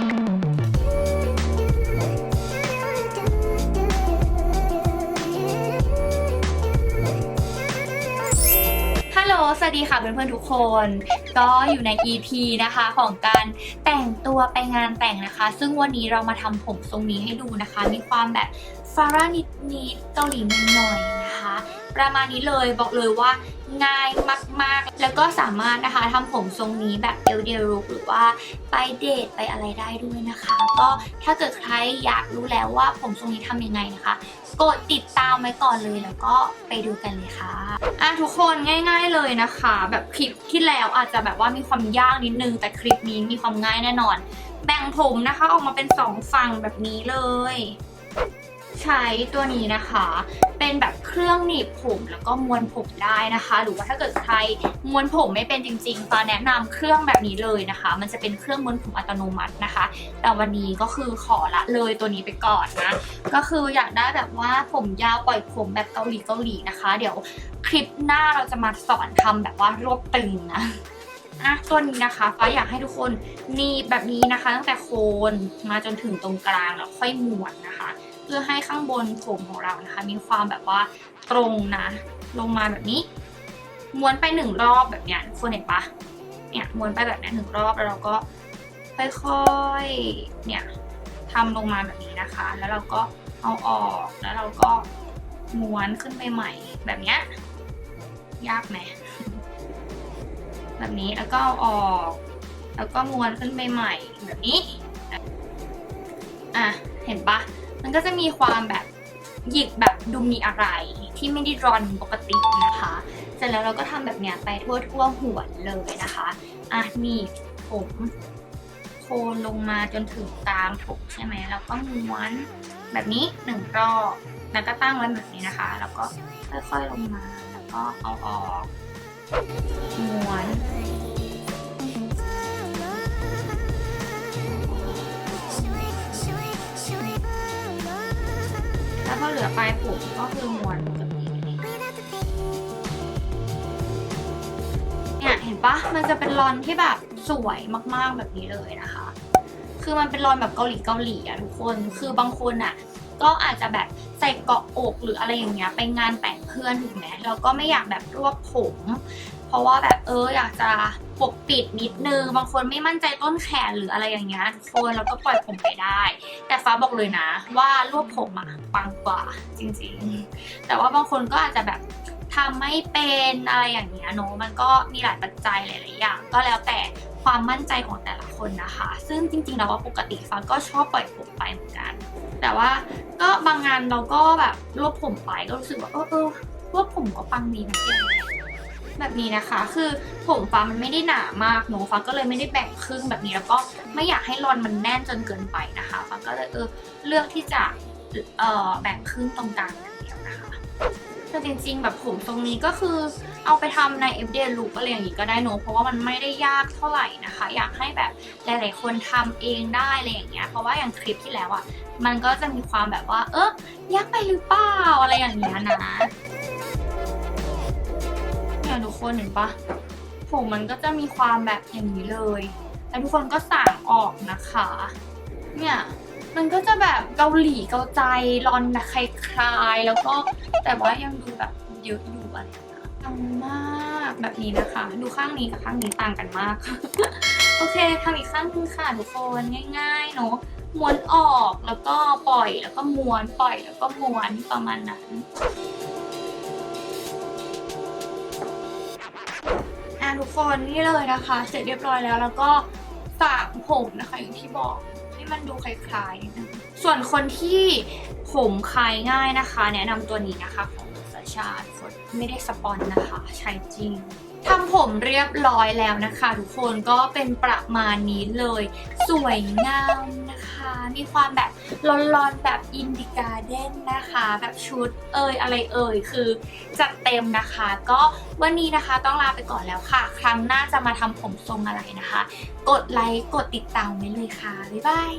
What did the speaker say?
ฮัลโหล สวัสดีค่ะเพื่อนๆทุกคน ก็อยู่ใน EP นะคะของการแต่งตัวไปงานแต่งนะคะ ซึ่งวันนี้เรามาทำผมทรงนี้ให้ดูนะคะ มีความแบบฟาร่านิดนิดเกาหลีหน่อยนะคะ ประมาณนี้เลยบอกเลยว่า ง่ายมาก ๆ แล้วก็สามารถนะคะทำผมทรงนี้แบบเอลเดียรุกหรือว่าไปเดทไปอะไรได้ด้วยนะคะ ก็ถ้าเกิดใครอยากรู้แล้วว่าผมทรงนี้ทำยังไงนะคะ กดติดตามไว้ก่อนเลยแล้วก็ไปดูกันเลยค่ะอะทุกคนง่าย ๆเลยนะคะ แบบคลิปที่แล้วอาจจะแบบว่ามีความยากนิดนึงแต่คลิปนี้มีความง่ายแน่นอน แบ่งผมนะคะออกมาเป็นสองฝั่งแบบนี้เลย ใช้ตัวนี้นะคะ เป็นแบบเครื่องหนีบผมแล้วก็ม้วนผมได้นะคะ หรือว่าถ้าเกิดใครม้วนผมไม่เป็นจริงๆฟ้าแนะนำเครื่องแบบนี้เลยนะคะ มันจะเป็นเครื่องม้วนผมอัตโนมัตินะคะ แต่วันนี้ก็คือขอละเลยตัวนี้ไปก่อนนะ ก็คืออยากได้แบบว่าผมยาวปล่อยผมแบบเกาหลีเกาหลีนะคะ เดี๋ยวคลิปหน้าเราจะมาสอนทำแบบว่ารวบตึงนะอะตัวนี้นะคะฟ้าอยากให้ทุกคนหนีบแบบนี้นะคะ ตั้งแต่โคนมาจนถึงตรงกลางแล้วค่อยม้วนนะคะ พื่อให้ข้างบนผมของเรานะคะ มีความแบบว่าตรงนะ ลงมาแบบนี้ ม้วนไปหนึ่งรอบแบบเนี้ยทุกคนเห็นปะเนี่ยม้วนไปแบบนี้หนึ่งรอบแล้วเราก็ค่อยๆเนี่ยทำลงมาแบบนี้นะคะ แล้วเราก็เอาออกแล้วเราก็ม้วนขึ้นไปใหม่แบบเนี้ยยากไหมแบบนี้แล้วก็เอาออก แล้วก็ม้วนขึ้นไปใหม่แบบนี้อะเห็นปะ มันก็จะมีความแบบหยิกแบบดูมีอะไรที่ไม่ได้รอนปกตินะคะ เสร็จแล้วเราก็ทำแบบเนี้ยไปทั่วทั่วหัวเลยนะคะอะนี่ผมโคนลงมาจนถึงกลางผมใช่ไหมแล้วก็ม้วนแบบนี้หนึ่งรอบแล้วก็ตั้งไว้แบบนี้นะคะ แล้วก็ค่อยๆลงมาแล้วก็เอาออกม้วน แล้วพอเหลือปลายผมก็คือม้วนแบบนี้เนี่ยเห็นปะมันจะเป็นรอนที่แบบสวยมากๆแบบนี้เลยนะคะ คือมันเป็นรอนแบบเกาหลีเกาหลีอะทุกคน คือบางคนอะก็อาจจะแบบใส่เกาะอกหรืออะไรอย่างเงี้ยไปงานแต่งเพื่อนถูกไหมแล้วก็ไม่อยากแบบรวบผม เพราะว่าแบบเอออยากจะปกปิดนิดนึง บางคนไม่มั่นใจต้นแขนหรืออะไรอย่างเงี้ยทุกคนเราก็ปล่อยผมไปได้ แต่ฟ้าบอกเลยนะ ว่ารวบผมอะปังกว่าจริงๆ แต่ว่าบางคนก็อาจจะแบบทำไม่เป็นอะไรอย่างเงี้ยเนอะมันก็มีหลายปัจจัยหลายๆอย่าง ก็แล้วแต่ความมั่นใจของแต่ละคนนะคะ ซึ่งจริงๆแล้วว่าปกติฟ้าก็ชอบปล่อยผมไปเหมือนกัน แต่ว่าก็บางงานเราก็แบบรวบผมไปก็รู้สึกว่าเออเออรวบผมก็ปังดีนะเจ๊ แบบนี้นะคะ คือผมฟ้ามันไม่ได้หนามากเนอะฟ้าก็เลยไม่ได้แบ่งครึ่งแบบนี้แล้วก็ไม่อยากให้รอนมันแน่นจนเกินไปนะคะฟ้าก็เลยเออเลือกที่จะเอ่อแบ่งครึ่งตรงกลางอย่างเดียวนะคะแต่จริงๆแบบผมทรงนี้ก็คือเอาไปทำใน f d look อะไรอย่างนี้ก็ได้เนอะเพราะว่ามันไม่ได้ยากเท่าไหร่นะคะ อยากให้แบบหลาย ๆ คนทำเองได้อะไรอย่างเงี้ยเพราะว่าอย่างคลิปที่แล้วอะมันก็จะมีความแบบว่า เออยากไปหรือเปล่าอะไรอย่างเงี้ยนะ เนี่ยทุกคนเห็นปะผมมันก็จะมีความแบบอย่างนี้เลยแล้วทุกคนก็สั่งออกนะคะ เนี่ยมันก็จะแบบเกาหลีเกาใจรอนแบบคลายๆแล้วก็แต่ว่ายังดูแบบเยอะอยู่อะไรอย่างเงี้ยปังมากแบบนี้นะคะ ดูข้างนี้กับข้างนี้ต่างกันมาก โอเคทำอีกข้างนึงค่ะทุกคนง่ายๆเนาะม้วนออกแล้วก็ปล่อยแล้วก็ม้วนปล่อยแล้วก็ม้วนประมาณนั้น ทุกคนนี่เลยนะคะ เสร็จเรียบร้อยแล้วแล้วก็สระผมนะคะอย่างที่บอกให้มันดูคล้ายๆนิดนึงส่วนคนที่ผมคลายง่ายนะคะ แนะนำตัวนี้นะคะของสชาติคนไม่ได้สปอนนะคะ ใช้จริง ทำผมเรียบร้อยแล้วนะคะ ทุกคนก็เป็นประมาณนี้เลย สวยงามนะคะ มีความแบบร้อนๆแบบอินดิกาเดนนะคะ แบบชุดเอ่ยอะไรเอ่ยคือจัดเต็มนะคะ ก็วันนี้นะคะต้องลาไปก่อนแล้วค่ะ ครั้งหน้าจะมาทำผมทรงอะไรนะคะ กดไลค์กดติดตามไว้เลยค่ะ บ๊ายบาย